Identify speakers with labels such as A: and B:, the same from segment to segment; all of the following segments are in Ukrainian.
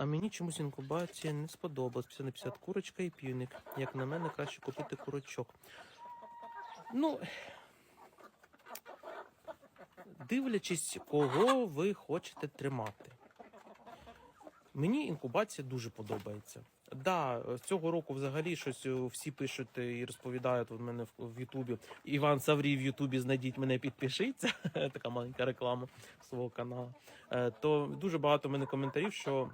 A: А мені чомусь інкубація не сподобалась. 50 на 50 курочка і півник. Як на мене, краще купити курочок. Ну, дивлячись, кого ви хочете тримати. Мені інкубація дуже подобається. Да, цього року взагалі щось е, всі пишуть і розповідають у мене в, в Ютубі. Іван Саврій в Ютубі знайдіть мене, підпишіться. Така маленька реклама свого каналу. Е, То дуже багато в мене коментарів, що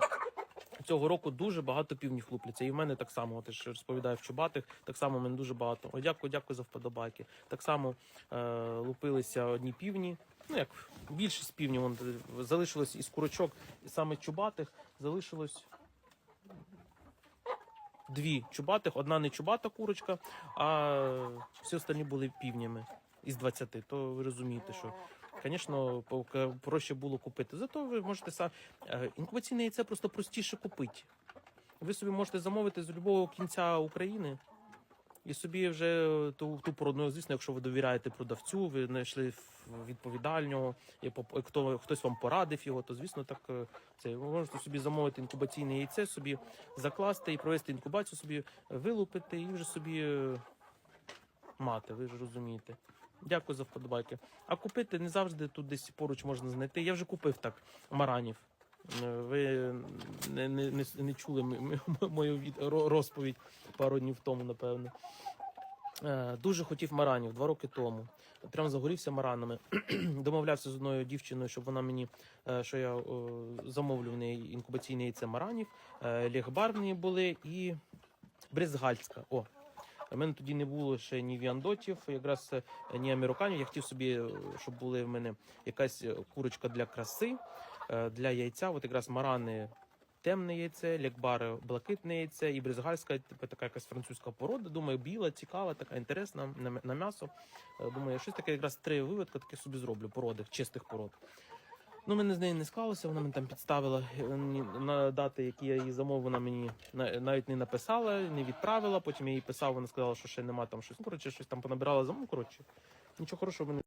A: цього року дуже багато півнів лупляться. І в мене так само, я ж розповідаю в Чубатих, так само в мене дуже багато. О, дякую, дякую за вподобайки. Так само е, лупилися одні півні. Ну як більшість півнів вон, залишилось із курочок, і саме чубатих залишилось дві чубатих, одна не чубата курочка, а всі остальні були півнями із 20. То ви розумієте, що, звісно, проще було купити. Зато ви можете сам інкубаційне яйце просто простіше купити. Ви собі можете замовити з будь-якого кінця України. І собі вже ту, ту породу, ну, звісно, якщо ви довіряєте продавцю, ви знайшли відповідального, і хто, хтось вам порадив його, то звісно так е, це ви можете собі замовити інкубаційне яйце, собі закласти і провести інкубацію, собі вилупити і вже собі е, мати. Ви ж розумієте. Дякую за вподобайки. А купити не завжди тут десь поруч можна знайти. Я вже купив так маранів. Е, Ви не, не, не, не чули мою від- розповідь пару днів тому, напевно. Е, Дуже хотів маранів два роки тому. Прям загорівся маранами. Домовлявся з одною дівчиною, щоб вона мені, е, що я замовлю в неї інкубаційне яйце маранів. Легбарні були і Брезгальська. О, у мене тоді не було ще ні віандотів, якраз е, ні американів. Я хотів собі, е, щоб були в мене якась е, курочка для краси, для яйця. От якраз марани темне яйце, лякбари блакитне яйце і брезгальська, типу така якась французька порода. Думаю, біла, цікава, така інтересна на, м'ясо. Думаю, щось таке якраз три виводка таке собі зроблю, породи, чистих пород. Ну, мене з нею не склалося, вона мене там підставила е, на дати, які я її замовив, вона мені на- навіть не написала, не відправила. Потім я їй писав, вона сказала, що ще нема там щось. Ну, коротше, щось там понабирала замов. Коротше, нічого хорошого мене